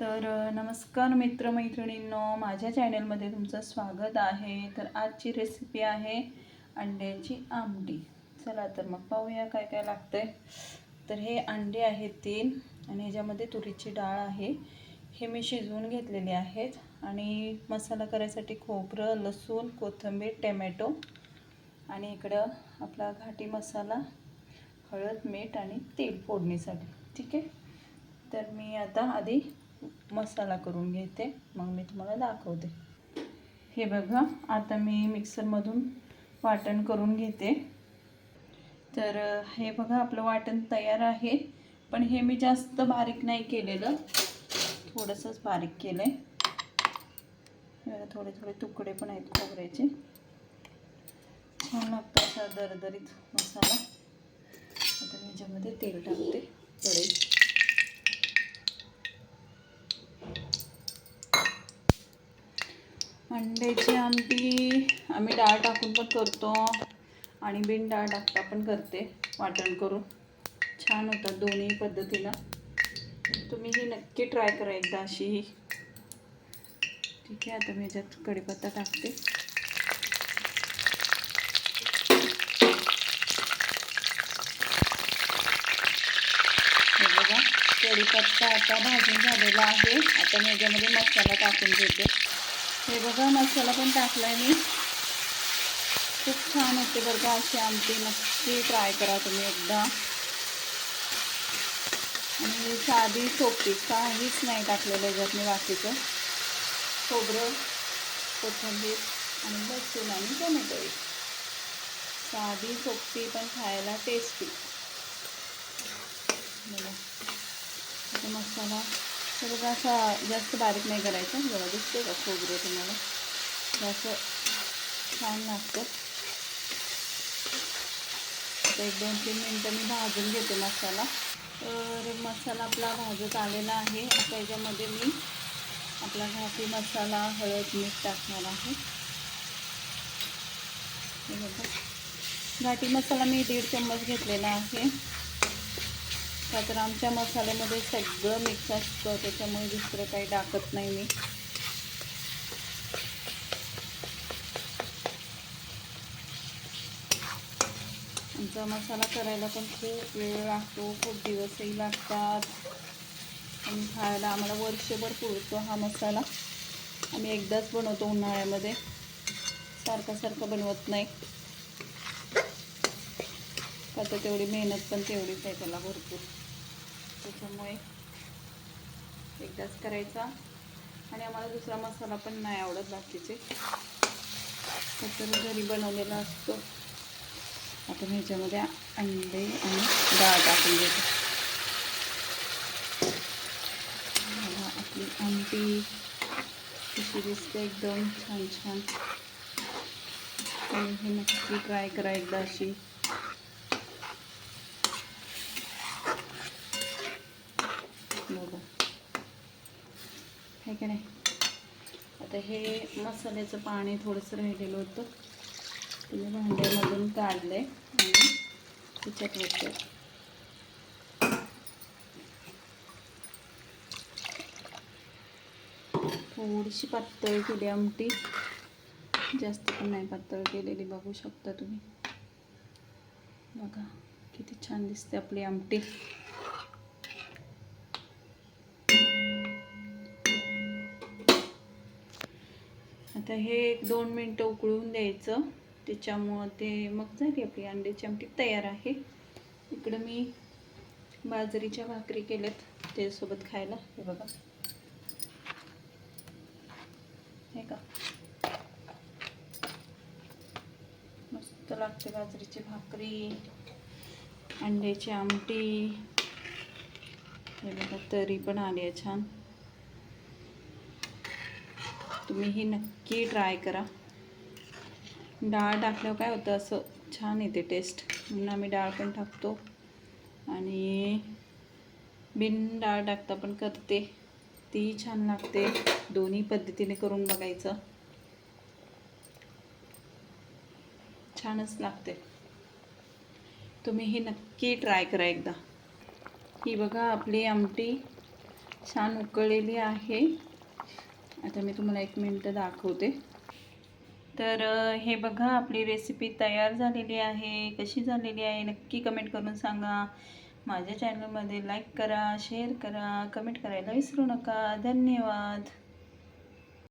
तर नमस्कार मित्रमैत्रिणींनो माझ्या चॅनलमध्ये तुमचं स्वागत आहे. तर आजची रेसिपी आहे अंड्याची आमटी. चला तर मग पाहूया काय काय लागतंय. तर हे अंडे आहेत तीन आणि ह्याच्यामध्ये तुरीची डाळ आहे. हे मी शिजवून घेतलेले आहेत आणि मसाला करायसाठी खोबरं लसूण कोथिंबीर टॅमॅटो आणि इकडं आपला घाटी मसाला हळद मीठ आणि तेल फोडणीसाठी. ठीक आहे? तर मी आता आधी मसाला करून घेते. मग मी तुम्हाला दाखवते. हे बघा आता मी मिक्सरमधून वाटण करून घेते. तर हे बघा आपलं वाटण तयार आहे. पण हे मी जास्त बारीक नाही केलेलं. थोडंसंच बारीक केलं आहे थोडे थोडे तुकडे पण आहेत खोबऱ्याचे. छान लागतं असा दरदरीत मसाला. आता मी ह्याच्यामध्ये तेल टाकते कढईत अंड्याची आमटी आम्ही डाळ टाकून पण करतो. आणि बिन डाळ टाकता पण करते वाटण करून. छान होतात दोन्ही पद्धतीनं. तुम्ही ही नक्की ट्राय करा एकदा अशी ही. ठीक आहे आता मी ह्याच्यात कढीपत्ता टाकते. हे बघा कढीपत्ता आता भाजून झालेला आहे. आता मी याच्यामध्ये मसाला टाकून घेते. हे बघा मसाला पण टाकला आहे मी. खूप छान होते बरं का अशी आमटी. नक्की ट्राय करा तुम्ही एकदा. आणि साधी सोपी काहीच नाही टाकलेलं याच्यात मी बाकीचं. खोबरं कोथिंबीर आणि लसूण आणि टोमॅटो साधी सोपी पण खायला टेस्टी बघा. मसाला तर बघा असा जास्त बारीक नाही करायचा. बघा दिसते का खोबरं तुम्हाला? असं छान लागतं. आता एक दोन तीन मिनटं मी भाजून घेते मसाला. तर मसाला आपला भाजत आलेला आहे. आता याच्यामध्ये मी आपला घाटी मसाला हळद मीठ टाकणार आहे. घाटी मसाला मी दीड चम्मच घेतलेला आहे. का तर आमच्या मसाल्यामध्ये सगळं मिक्स असतं. त्याच्यामुळे दुसरं काही टाकत नाही मी. आमचा मसाला करायला पण खूप वेळ लागतो खूप दिवसही लागतात. आणि खायला आम्हाला वर्षभर पुरतो हा मसाला. आम्ही एकदाच बनवतो उन्हाळ्यामध्ये. सारखा सारखा बनवत नाही. का तर तेवढी मेहनत पण तेवढीच आहे त्याला भरपूर. त्याच्यामुळे एकदाच करायचा. आणि आम्हाला दुसरा मसाला पण नाही आवडत बाकीचे. तर घरी बनवलेला असतो. आता मी ह्याच्यामध्ये अंडे आणि डाळ टाकून देते आपली आमटी कशी दिसते एकदम छान छान. आणि हे नक्की ट्राय करा एकदा अशी. बघा. आहे का नाही? आता हे मसाल्याचं पाणी थोडंसं राहिलेलं होतं. तुम्ही भांड्यामध्ये काढलं आहे आणि तिच्यात होते थोडीशी पातळ केली आमटी. जास्त पण नाही पातळ केलेली बघू शकता तुम्ही. बघा किती छान दिसते आपली आमटी. आता हे एक दोन मिनटं उकळून द्यायचं. त्याच्यामुळं ते मग झाली आपली अंड्याची आमटी तयार आहे. इकडं मी बाजरीच्या भाकरी केल्यात त्याच्यासोबत खायला. हे बघा. हे का? मस्त लागते बाजरीची भाकरी अंड्याची आमटी. हे बघा तरी पण आली आहे छान. तुम्ही ही नक्की ट्राय करा. डाळ टाकल्यावर काय होतं असं छान येते टेस्ट म्हणून आम्ही डाळ पण टाकतो. आणि बिन डाळ टाकता पण करते. ती छान लागते. दोन्ही पद्धतीने करून बघायचं. छानच लागते. तुम्ही हे नक्की ट्राय करा एकदा. ही बघा आपली आमटी छान उकळलेली आहे. आता मी तुम्हाला एक मिनटं दाखवते. तर हे बघा आपली रेसिपी तयार झालेली आहे. कशी झालेली आहे? नक्की कमेंट करून सांगा. माझ्या चॅनलमध्ये लाईक करा शेअर करा कमेंट करायला विसरू नका. धन्यवाद.